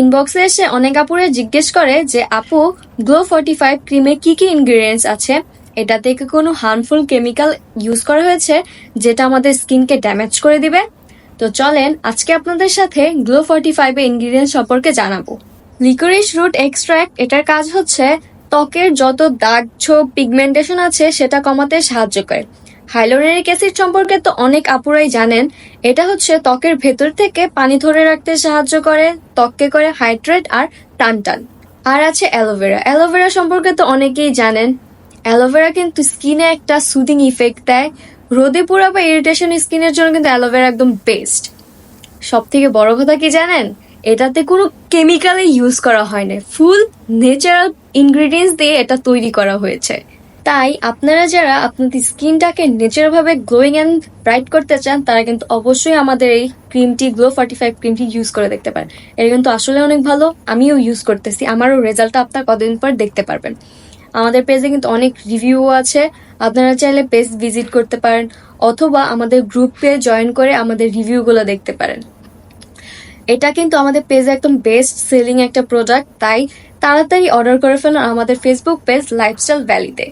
ইনবক্সে এসে অনেক আপুরে জিজ্ঞেস করে যে, আপু গ্লো ফর্টি ফাইভ ক্রিমে কি কি ইনগ্রিডিয়েন্টস আছে? এটা থেকে কোনো হার্মফুল কেমিক্যাল ইউজ করা হয়েছে যেটা আমাদের স্কিনকে ড্যামেজ করে দিবে? তো চলেন আজকে আপনাদের সাথে গ্লো ফর্টি ফাইভের ইনগ্রিডিয়েন্ট সম্পর্কে জানাব। লিকোরিশ রুট এক্সট্র্যাক্ট এটার কাজ হচ্ছে ত্বকের যত দাগ ছোপ পিগমেন্টেশন আছে সেটা কমাতে সাহায্য করে। হাইলোরেনিক অ্যাসিড সম্পর্কে তো অনেক আপুরাই জানেন। এটা হচ্ছে ত্বকের ভেতর থেকে পানি ধরে রাখতে সাহায্য করে, ত্বককে করে হাইড্রেট আর টান টান। আর আছে অ্যালোভেরা। অ্যালোভেরা সম্পর্কে তো অনেকেই জানেন। অ্যালোভেরা কিন্তু স্কিনে একটা সুদিং ইফেক্ট দেয়। রোদে পুরা বা ইরিটেশন স্কিনের জন্য কিন্তু অ্যালোভেরা একদম বেস্ট সব থেকে বড় কথা কি জানেন? এটাতে কোনো কেমিক্যালে ইউজ করা হয় না। ফুল ন্যাচারাল ইনগ্রিডিয়েন্টস দিয়ে এটা তৈরি করা হয়েছে। তাই আপনারা যারা আপনাদের স্কিনটাকে ন্যাচারাল ভাবে গ্লোয়িং অ্যান্ড ব্রাইট করতে চান, তারা কিন্তু অবশ্যই আমাদের এই ক্রিমটি গ্লো ফর্টি ফাইভ ক্রিমটি ইউজ করে দেখতে পারেন। এটা কিন্তু আসলে অনেক ভালো, আমিও ইউজ করতেছি। আমারও রেজাল্টটা আপনার কতদিন পর দেখতে পারবেন। আমাদের পেজে কিন্তু অনেক রিভিউ আছে। আপনারা চাইলে পেজ ভিজিট করতে পারেন, অথবা আমাদের গ্রুপে জয়েন করে আমাদের রিভিউগুলো দেখতে পারেন। এটা কিন্তু আমাদের পেজে একদম বেস্ট সেলিং একটা প্রোডাক্ট তাই তাড়াতাড়ি অর্ডার করে ফেলুন আমাদের ফেসবুক পেজ লাইফস্টাইল ভ্যালিতে